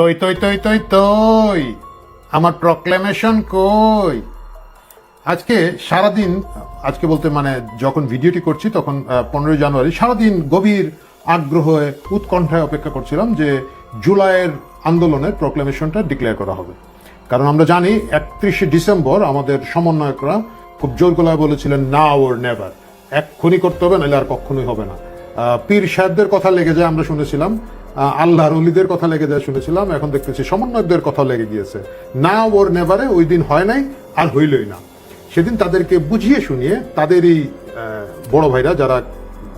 তই তই তই তই তই আমার প্রক্লেমেশন কই? আজকে সারাদিন, আজকে বলতে মানে যখন ভিডিওটি করছি, তখন পনেরোই জানুয়ারি, সারাদিন গভীর আগ্রহে, উৎকণ্ঠায় অপেক্ষা করছিলাম যে জুলাইয়ের আন্দোলনের প্রক্লেমেশনটা ডিক্লেয়ার করা হবে। কারণ আমরা জানি, একত্রিশে ডিসেম্বর আমাদের সমন্বয়করা খুব জোর গলায় বলেছিলেন না ওর নেভার এক্ষুনি করতে হবে, নাহলে আর কখনোই হবে না। পীর সাহেবদের কথা লেগে যায়, আমরা শুনেছিলাম আল্লাহর অলিদের কথা লেগে যায় শুনেছিলাম, এখন দেখতেছি সমন্বয়কদের কথা লেগে গিয়েছে। না, ওর নেভারে ওই দিন হয় নাই, আর হইলই না। সেদিন তাদেরকে বুঝিয়ে শুনিয়ে তাদেরই বড় ভাইরা যারা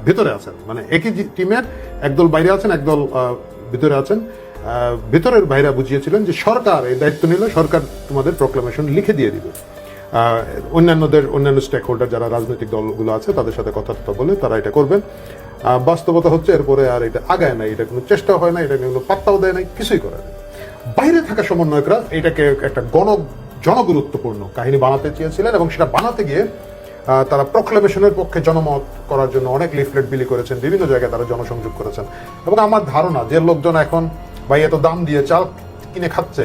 ভেতরে আছেন মানে একই টিমের একদল বাইরে আছেন, একদল ভিতরে আছেন ভেতরের ভাইরা বুঝিয়েছিলেন যে সরকার এই দায়িত্ব নিলে সরকার তোমাদের প্রক্লামেশন লিখে দিয়ে দিবে। অন্যান্যদের, অন্যান্য স্টেক হোল্ডার যারা রাজনৈতিক দলগুলো আছে, তাদের সাথে কথা টথা বলে তারা এটা করবেন। বাস্তবতা হচ্ছে, এরপরে আর এটা আগায় নাই, এটা কোনো চেষ্টা হয় না এটা নিয়ে কোনো পাত্তাও দেয় নাই, কিছুই করে নাই। বাইরে থাকা সমন্বয়করা এটাকে একটা গণ জনগুরুত্বপূর্ণ কাহিনী বানাতে চেয়েছিলেন এবং সেটা বানাতে গিয়ে তারা প্রক্লেমেশনের পক্ষে জনমত করার জন্য অনেক লিফলেট বিলি করেছেন, বিভিন্ন জায়গায় তারা জনসংযোগ করেছেন। এবং আমার ধারণা যে লোকজন এখন, ভাই এত দাম দিয়ে চাল কিনে খাচ্ছে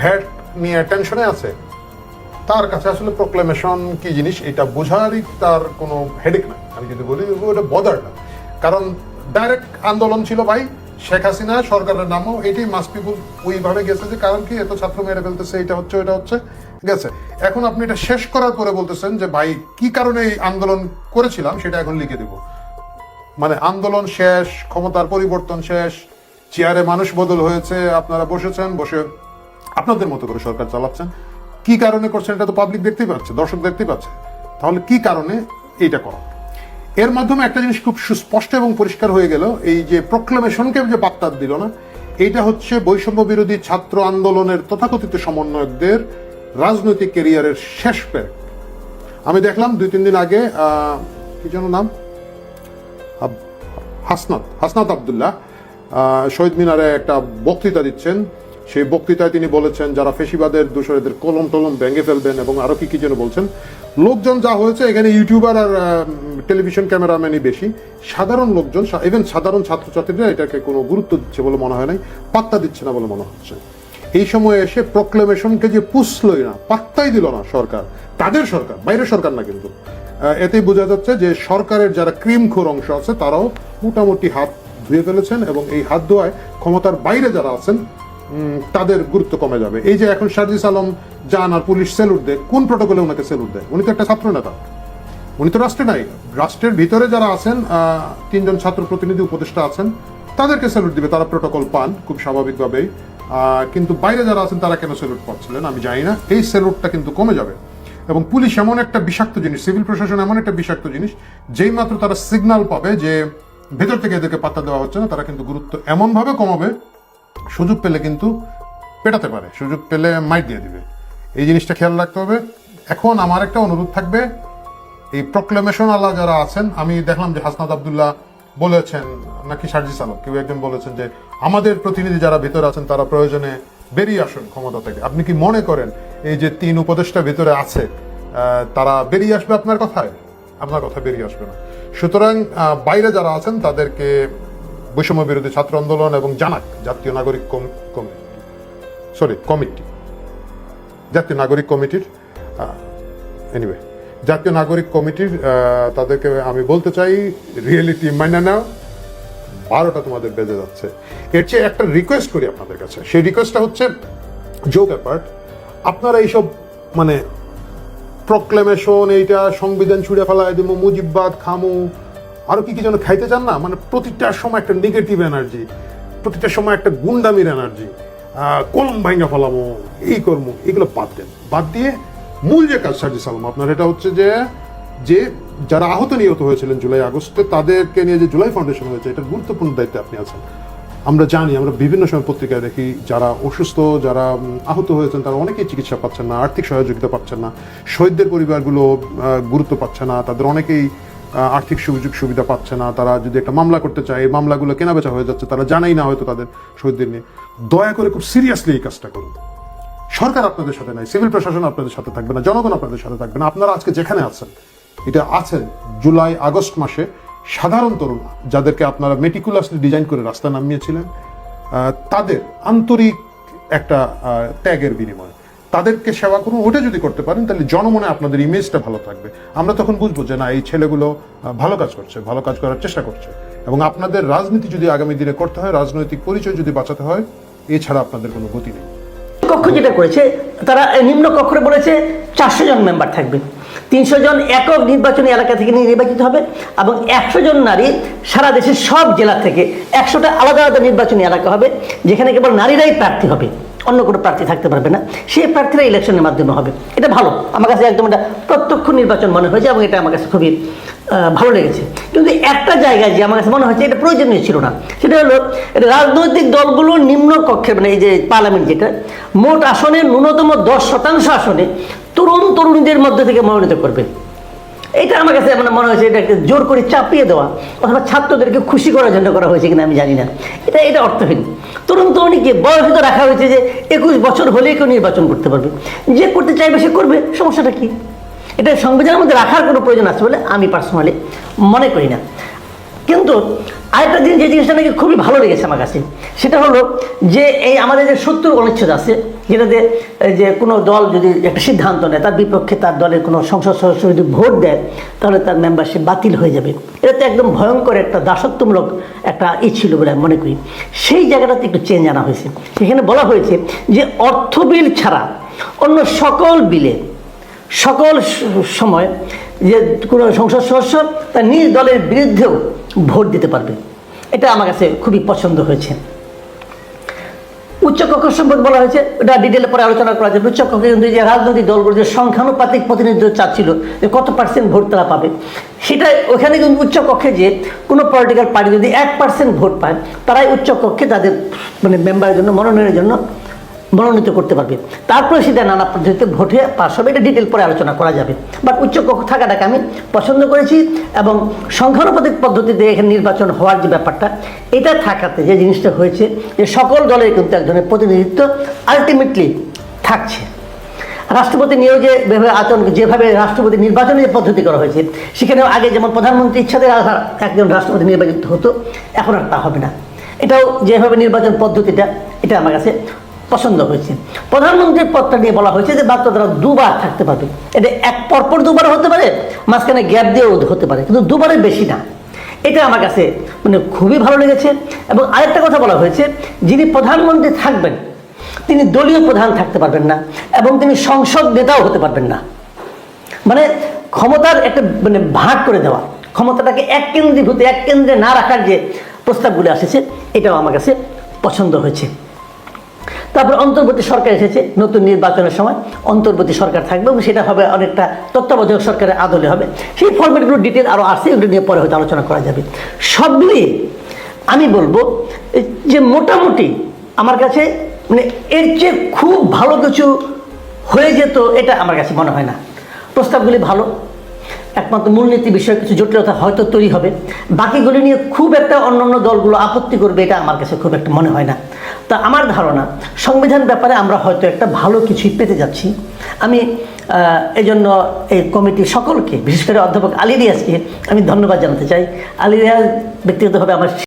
ভ্যাট নিয়ে টেনশনে আছে তার কাছে আসলে প্রক্লেমেশন কি জিনিস, এটা বোঝারই তার কোনো হেডেক নাই। আমি যদি বলি ওটা বদার না। কারণ ডাইরেক্ট আন্দোলন ছিল ভাই, শেখ হাসিনা সরকারের নামও এটাই মাস পিপুল ওইভাবে গেছে যে কারণ কি, এত ছাত্র মেরে ফেলতেছে, এটা হচ্ছে এটা হচ্ছে, গেছে। এখন আপনি এটা শেষ করার পরে বলতেছেন যে ভাই, কি কারণে এই আন্দোলন করেছিলাম, সেটা এখন লিখে দিব। মানে আন্দোলন শেষ, ক্ষমতার পরিবর্তন শেষ, চেয়ারে মানুষ বদল হয়েছে, আপনারা বসেছেন, বসে আপনাদের মতো করে সরকার চালাচ্ছেন। কি কারণে করছেন এটা তো পাবলিক দেখতেই পাচ্ছে, দর্শক দেখতেই পাচ্ছে। তাহলে কি কারণে এইটা করা? এর মাধ্যমে একটা জিনিস খুব সুস্পষ্ট এবং পরিষ্কার হয়ে গেল, এই যে প্রক্লেমেশনকে যে পাত্তা দিল না, এইটা হচ্ছে বৈষম্য বিরোধী ছাত্র আন্দোলনের তথাকথিত সমন্বয়কদের রাজনৈতিক কেরিয়ারের শেষ পের আমি দেখলাম দুই, তিন দিন আগে কি যেন নাম? হাসনাত হাসনাত আবদুল্লাহ শহীদ মিনারে একটা বক্তৃতা দিচ্ছেন। সেই বক্তৃতায় তিনি বলেছেন, যারা ফেসিবাদের দূষরেদের কলম টলম ভেঙে ফেলবেন এবং আরও কি কি যেন বলছেন, লোকজন যা হয়েছে, এখানে ইউটিউবার আর টেলিভিশন ক্যামেরাম্যানই বেশি। সাধারণ লোকজন ইভেন সাধারণ ছাত্রছাত্রীরা এটাকে কোনো গুরুত্ব দিচ্ছে বলে মনে হয় নাই, পাত্তা দিচ্ছে না বলে মনে হচ্ছে। এই সময়ে এসে প্রক্লেমেশনকে যে পুষলই না, পাত্তাই দিল না সরকার, তাদের সরকার, বাইরের সরকার না কিন্তু। এতেই বোঝা যাচ্ছে যে সরকারের যারা ক্রিমখোর অংশ আছে, তারাও মোটামুটি হাত ধুয়ে ফেলেছেন এবং এই হাত ধোয়ায় ক্ষমতার বাইরে যারা আছেন তাদের গুরুত্ব কমে যাবে। এই যে এখন সার্জিস আলম যান আর পুলিশ সেলুট দেয়, কোন প্রটোকলে ওনাকে সেলুট দেয়? উনি তো একটা ছাত্র নেতা। উনি তো রাষ্ট্রে নাই রাষ্ট্রের ভিতরে যারা আছেন তিনজন ছাত্র প্রতিনিধি উপদেষ্টা আছেন, তাদেরকে স্যালুট দিবে, তারা প্রোটোকল পান খুব স্বাভাবিকভাবেই। কিন্তু বাইরে যারা আছেন, তারা কেন স্যালুট পাচ্ছিলেন আমি জানি না। এই স্যালুটটা কিন্তু কমে যাবে। এবং পুলিশ এমন একটা বিষাক্ত জিনিস, সিভিল প্রশাসন এমন একটা বিষাক্ত জিনিস, যেই মাত্র তারা সিগন্যাল পাবে যে ভেতর থেকে এদেরকে পাত্তা দেওয়া হচ্ছে না, তারা কিন্তু গুরুত্ব এমনভাবে কমাবে সুযোগ পেলে কিন্তু পেটাতে পারে, সুযোগ পেলে মাইট দিয়ে দিবে। এই জিনিসটা খেয়াল রাখতে হবে। এখন আমার একটা অনুরোধ থাকবে, এই প্রক্লেমেশন আল্লাহ যারা আছেন, আমি দেখলাম যে হাসনাত আবদুল্লাহ বলেছেন, নাকি সার্জিস আলম, কেউ একজন বলেছেন যে আমাদের প্রতিনিধি যারা ভিতরে আছেন, তারা প্রয়োজনে বেরিয়ে আসুন ক্ষমতা থেকে। আপনি কি মনে করেন এই যে তিন উপদেষ্টা ভিতরে আছে তারা বেরিয়ে আসবে আপনার কথায়? আপনার কথা বেরিয়ে আসবে না। সুতরাং বাইরে যারা আছেন, তাদেরকে বৈষম্য বিরোধী ছাত্র আন্দোলন এবং জানাক জাতীয় নাগরিক কমিটি সরি কমিটি জাতীয় নাগরিক কমিটির এনিওয়ে জাতীয় নাগরিক কমিটির তাদেরকে আমি বলতে চাই রিয়েলিটি মাইনা নাও। বারোটা তোমাদের বেজে যাচ্ছে। এর চেয়ে একটা রিকোয়েস্ট করি আপনাদের কাছে। সেই রিকোয়েস্টটা হচ্ছে জোক অ্যাপার্ট আপনারা এইসব মানে প্রক্লেমেশন এইটা সংবিধান ছুঁড়ে ফেলায় দিব, মুজিববাদ, খামু আরও কি কি যেন খাইতে চান না? মানে প্রতিটার সময় একটা নেগেটিভ এনার্জি প্রতিটার সময় একটা গুন্ডামির এনার্জি কলম ভাঙ্গা ফেলামো, এই কর্ম, এগুলো বাদ দেন। বাদ দিয়ে মূল যে কাজ সার্জি সালাম, আপনার এটা হচ্ছে যে যে যারা আহত নিহত হয়েছিলেন জুলাই আগস্টে, তাদেরকে নিয়ে যে জুলাই ফাউন্ডেশন হয়েছে, এটা গুরুত্বপূর্ণ দায়িত্বে আপনি আছেন। আমরা জানি, আমরা বিভিন্ন সময় পত্রিকায় দেখি, যারা অসুস্থ, যারা আহত হয়েছেন, তারা অনেকেই চিকিৎসা পাচ্ছেন না, আর্থিক সহযোগিতা পাচ্ছেন না, শহীদদের পরিবারগুলো গুরুত্ব পাচ্ছে না, তাদের অনেকেই আর্থিক সুযোগ সুবিধা পাচ্ছে না, তারা যদি একটা মামলা করতে চায়, এই মামলাগুলো কেনাবেচা হয়ে যাচ্ছে, তারা জানাই না হয়তো তাদের শহীদদের নিয়ে। দয়া করে খুব সিরিয়াসলি এই কাজটা করুন। সরকার আপনাদের সাথে নাই সিভিল প্রশাসন আপনাদের সাথে থাকবে না, জনগণ আপনাদের সাথে থাকবে না। আপনারা আজকে যেখানে আছেন, এটা আছেন জুলাই, আগস্ট মাসে সাধারণ তরুণ যাদেরকে আপনারা মেটিকুলাসলি ডিজাইন করে রাস্তা নামিয়েছিলেন তাদের আন্তরিক একটা ত্যাগের বিনিময়। তাদেরকে সেবা করুন, ওটা যদি করতে পারেন, তাহলে জনমনে আপনাদের ইমেজটা ভালো থাকবে। আমরা তখন বুঝব যে না, এই ছেলেগুলো ভালো কাজ করছে, ভালো কাজ করার চেষ্টা করছে। এবং আপনাদের রাজনীতি যদি আগামী দিনে করতে হয়, রাজনৈতিক পরিচয় যদি বাঁচাতে হয়, এছাড়া আপনাদের কোনো গতি নেই। কক্ষ যেটা করেছে, তারা নিম্ন কক্ষে বলেছে চারশো জন মেম্বার থাকবে। তিনশো জন একক নির্বাচনী এলাকা থেকে নির্বাচিত হবে এবং একশো জন নারী সারা দেশের সব জেলা থেকে একশোটা আলাদা আলাদা নির্বাচনী এলাকা হবে, যেখানে কেবল নারীরাই প্রার্থী হবে। অন্য কোনো প্রার্থী থাকতে পারবে না। সেই প্রার্থীরা ইলেকশনের মাধ্যমে হবে। এটা ভালো। আমার কাছে একদম এটা প্রত্যক্ষ নির্বাচন মনে হয়েছে এবং এটা আমার কাছে খুবই ভালো লেগেছে। কিন্তু একটা জায়গায় যে আমার কাছে মনে হচ্ছে এটা প্রয়োজনীয় ছিল না, সেটা হলো রাজনৈতিক দলগুলো নিম্ন কক্ষের মানে এই যে পার্লামেন্ট যেটা, মোট আসনে ন্যূনতম দশ শতাংশ আসনে তরুণ তরুণীদের মধ্যে থেকে মনোনীত করবে। এটা আমার কাছে মানে মনে হয়েছে, এটা জোর করে চাপিয়ে দেওয়া, অথবা ছাত্রদেরকে খুশি করার জন্য করা হয়েছে কিনা আমি জানি না। এটা এটা অর্থহীন। তরুণ তরুণীকে বয়সে তো রাখা হয়েছে যে একুশ বছর হলেই কেউ নির্বাচন করতে পারবে। যে করতে চাইবে সে করবে, সমস্যাটা কি? এটা সংবিধানের মধ্যে রাখার কোনো প্রয়োজন আছে বলে আমি পার্সোনালি মনে করি না। কিন্তু আরেকটা দিন যে জিনিসটা নাকি খুবই ভালো লেগেছে আমার কাছে। সেটা হলো যে এই আমাদের যে সত্তর অনুচ্ছেদ আছে যেটাতে যে কোনো দল যদি একটা সিদ্ধান্ত নেয়, তার বিপক্ষে তার দলের কোনো সংসদ সদস্য যদি ভোট দেয়, তাহলে তার মেম্বারশিপ বাতিল হয়ে যাবে। এটা তো একদম ভয়ঙ্কর একটা দাসত্বমূলক একটা ই ছিল বলে আমি মনে করি। সেই জায়গাটাতে একটু চেঞ্জ আনা হয়েছে। সেখানে বলা হয়েছে যে অর্থ বিল ছাড়া অন্য সকল বিলে সকল সময় যে কোনো সংসদ সদস্য তার নিজ দলের বিরুদ্ধেও ভোট দিতে পারবে। এটা আমার কাছে খুবই পছন্দ হয়েছে। উচ্চকক্ষ সম্পর্কে বলা হয়েছে, এটা ডিটেলে পরে আলোচনা করা যাবে। উচ্চকক্ষে কিন্তু যে রাজনৈতিক দলগুলো যে সংখ্যানুপাতিক প্রতিনিধিত্ব চাচ্ছিল যে কত পার্সেন্ট ভোট তারা পাবে, সেটা ওখানে কিন্তু উচ্চকক্ষে যে কোনো পলিটিক্যাল পার্টি যদি এক পার্সেন্ট ভোট পায়, তারাই উচ্চকক্ষে তাদের মানে মেম্বারের জন্য, মনোনয়নের জন্য মনোনীত করতে পারবে। তারপরে সেটা নানা পদ্ধতিতে ভোটে পাস হবে, এটা ডিটেল পরে আলোচনা করা যাবে। বাট উচ্চকক্ষ থাকাটাকে আমি পছন্দ করেছি এবং সংখ্যানুপাতিক পদ্ধতিতে এখানে নির্বাচন হওয়ার যে ব্যাপারটা, এটা থাকাতে যে জিনিসটা হয়েছে, যে সকল দলের কিন্তু এক ধরনের প্রতিনিধিত্ব আলটিমেটলি থাকছে। রাষ্ট্রপতি নিয়োগে আচরণ, যেভাবে রাষ্ট্রপতি নির্বাচনের যে পদ্ধতি করা হয়েছে সেখানে আগে যেমন প্রধানমন্ত্রী আধার একজন রাষ্ট্রপতি নির্বাচিত হতো, এখন আর তা হবে না। এটাও যেভাবে নির্বাচন পদ্ধতিটা, এটা আমার কাছে পছন্দ হয়েছে। প্রধানমন্ত্রীর পদটা নিয়ে বলা হয়েছে যে, মাত্র তারা দুবার থাকতে পারবে। এটা এক পরপর দুবার হতে পারে, মাঝখানে গ্যাপ দিয়েও হতে পারে, কিন্তু দুবারের বেশি না। এটা আমার কাছে মানে খুবই ভালো লেগেছে। এবং আরেকটা কথা বলা হয়েছে, যিনি প্রধানমন্ত্রী থাকবেন, তিনি দলীয় প্রধান থাকতে পারবেন না, এবং তিনি সংসদ নেতাও হতে পারবেন না। মানে ক্ষমতার একটা মানে ভাগ করে দেওয়া, ক্ষমতাটাকে এক কেন্দ্রীভূত, এক কেন্দ্রে না রাখার যে প্রস্তাবগুলো এসেছে এটাও আমার কাছে পছন্দ হয়েছে। তারপর অন্তর্বর্তী সরকার এসেছে নতুন নির্বাচনের সময়। অন্তর্বর্তী সরকার থাকবে এবং সেটা হবে অনেকটা তত্ত্বাবধায়ক সরকারের আদলে হবে। সেই ফর্মেটগুলো ডিটেল আরও আসছে, এগুলো নিয়ে পরে হয়তো আলোচনা করা যাবে। সব মিলিয়ে আমি বলব যে মোটামুটি আমার কাছে মানে এর চেয়ে খুব ভালো কিছু হয়ে যেত, এটা আমার কাছে মনে হয় না। প্রস্তাবগুলি ভালো একমাত্র মূলনীতি বিষয়ে কিছু জটিলতা হয়তো তৈরি হবে। বাকিগুলি নিয়ে খুব একটা অন্য অন্য দলগুলো আপত্তি করবে এটা আমার কাছে খুব একটা মনে হয় না। তা আমার ধারণা সংবিধান ব্যাপারে আমরা হয়তো একটা ভালো কিছুই পেতে যাচ্ছি। আমি আহ, এই জন্য এই কমিটির সকলকে বিশেষ করে অধ্যাপক আলী রিয়াজকে আমি ধন্যবাদ জানাতে চাই। আলী ব্যক্তিগতভাবে আমার